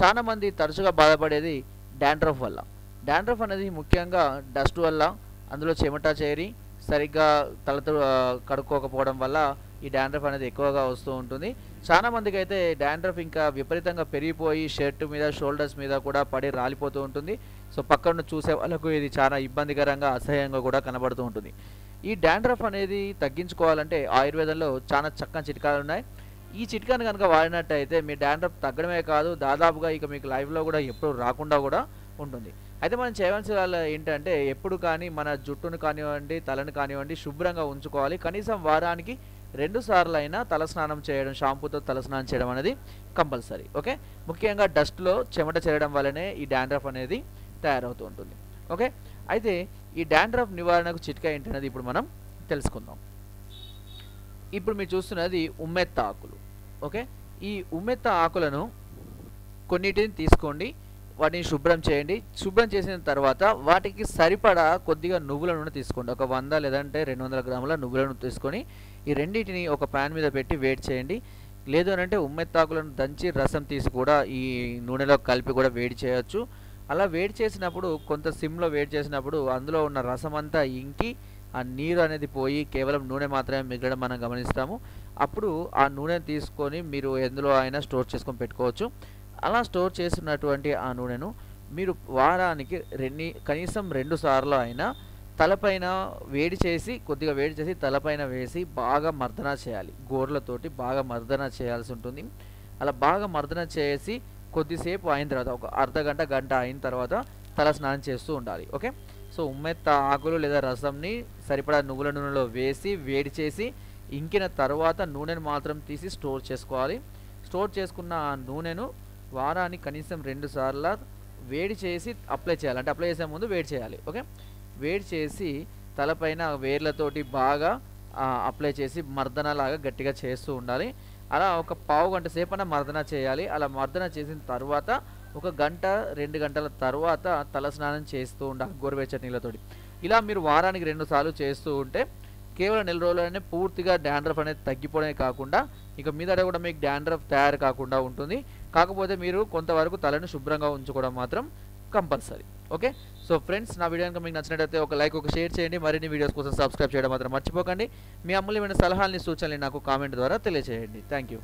చాలామంది తరచుగా బాధపడేది డాండ్రఫ్ వల్ల. డాండ్రఫ్ అనేది ముఖ్యంగా డస్ట్ వల్ల అందులో చెమట చేరి సరిగ్గా తలతో కడుక్కోకపోవడం వల్ల ఈ డాండ్రఫ్ అనేది ఎక్కువగా వస్తూ ఉంటుంది. చాలా మందికి అయితే డాండ్రఫ్ ఇంకా విపరీతంగా పెరిగిపోయి షర్ట్ మీద షోల్డర్స్ మీద కూడా పడి రాలిపోతూ ఉంటుంది. సో పక్కన చూసే వాళ్ళకు ఇది చాలా ఇబ్బందికరంగా అసహ్యంగా కూడా కనబడుతూ ఉంటుంది. ఈ డాండ్రఫ్ అనేది తగ్గించుకోవాలంటే ఆయుర్వేదంలో చాలా చక్కని చిట్కాలు ఉన్నాయి. ఈ చిట్కాని కనుక వాడినట్టయితే మీ డాండ్రఫ్ తగ్గడమే కాదు దాదాపుగా ఇక మీకు లైఫ్లో కూడా ఎప్పుడు రాకుండా కూడా ఉంటుంది. అయితే మనం చేయవలసిన ఏంటంటే ఎప్పుడు కానీ మన జుట్టును కానివ్వండి తలను కానివ్వండి శుభ్రంగా ఉంచుకోవాలి. కనీసం వారానికి రెండు సార్లు అయినా తలస్నానం చేయడం షాంపూతో తలస్నానం చేయడం అనేది కంపల్సరీ ఓకే? ముఖ్యంగా డస్ట్లో చెమట చేరడం వల్లనే ఈ డాండ్రఫ్ అనేది తయారవుతూ ఉంటుంది ఓకే? అయితే ఈ డాండ్రఫ్ నివారణకు చిట్కా ఏంటనేది ఇప్పుడు మనం తెలుసుకుందాం. ఇప్పుడు మీరు చూస్తున్నది ఉమ్మెత్త ఆకులు. ఓకే? ఈ ఉమ్మెత్త ఆకులను కొన్నిటిని తీసుకోండి వాటిని శుభ్రం చేయండి. శుభ్రం చేసిన తర్వాత వాటికి సరిపడా కొద్దిగా నువ్వుల నూనె తీసుకోండి. ఒక వంద లేదంటే రెండు వందల గ్రాముల నువ్వుల నూనె తీసుకొని ఈ రెండింటిని ఒక ప్యాన్ మీద పెట్టి వేడి చేయండి. లేదు అని అంటే ఉమ్మెత్తాకులను దంచి రసం తీసి కూడా ఈ నూనెలో కలిపి కూడా వేడి చేయొచ్చు. అలా వేడి చేసినప్పుడు కొంత సిమ్లో వేడి చేసినప్పుడు అందులో ఉన్న రసం అంతా ఇంకి ఆ నీరు అనేది పోయి కేవలం నూనె మాత్రమే మిగలడం మనం గమనిస్తాము. అప్పుడు ఆ నూనెను తీసుకొని మీరు ఎందులో అయినా స్టోర్ చేసుకొని పెట్టుకోవచ్చు. అలా స్టోర్ చేసినటువంటి ఆ నూనెను మీరు వారానికి రెండు కనీసం రెండు సార్లు అయినా తలపైన వేడి చేసి కొద్దిగా వేడి చేసి తలపైన వేసి బాగా మర్దన చేయాలి. గోర్లతోటి బాగా మర్దన చేయాల్సి ఉంటుంది. అలా బాగా మర్దన చేసి కొద్దిసేపు అయిన తర్వాత ఒక అర్ధ గంట గంట అయిన తర్వాత తల స్నానం చేస్తూ ఉండాలి. ఓకే? సో ఉమ్మెత్త ఆకులు లేదా రసంని సరిపడా నువ్వుల నూనెలో వేసి వేడి చేసి ఇంకిన తర్వాత నూనెను మాత్రం తీసి స్టోర్ చేసుకోవాలి. స్టోర్ చేసుకున్న ఆ నూనెను వారానికి కనీసం రెండు సార్లు వేడి చేసి అప్లై చేయాలి. అంటే అప్లై చేసే ముందు వేడి చేయాలి. ఓకే? వేడి చేసి తలపైన వేర్లతోటి బాగా అప్లై చేసి మర్దన లాగా గట్టిగా చేస్తూ ఉండాలి. అలా ఒక పావు గంట సేపన మర్దన చేయాలి. అలా మర్దన చేసిన తర్వాత ఒక గంట రెండు గంటల తర్వాత తలస్నానం చేస్తూ ఉండాలి గోరువెచ్చటి నీళ్ళతోటి ఇలా మీరు వారానికి రెండు సార్లు చేస్తూ ఉంటే కేవలం నెల రోజుల్లోనే పూర్తిగా డాండ్రఫ్ అనేది తగ్గిపోవడమే కాకుండా ఇక మీదట కూడా మీకు డాండ్రఫ్ తయారు కాకుండా ఉంటుంది. కాకపోతే మీరు కొంతవరకు తలను శుభ్రంగా ఉంచుకోవడం మాత్రం కంపల్సరీ. ఓకే? సో ఫ్రెండ్స్ నా వీడియో కనుక మీకు నచ్చినట్లయితే ఒక లైక్ ఒక షేర్ చేయండి. మరిన్ని వీడియోస్ కోసం సబ్స్క్రైబ్ చేయడం మాత్రం మర్చిపోకండి. మీ అమూల్యమైన సలహాలని సూచనలు నాకు కామెంట్ ద్వారా తెలియజేయండి థ్యాంక్ యూ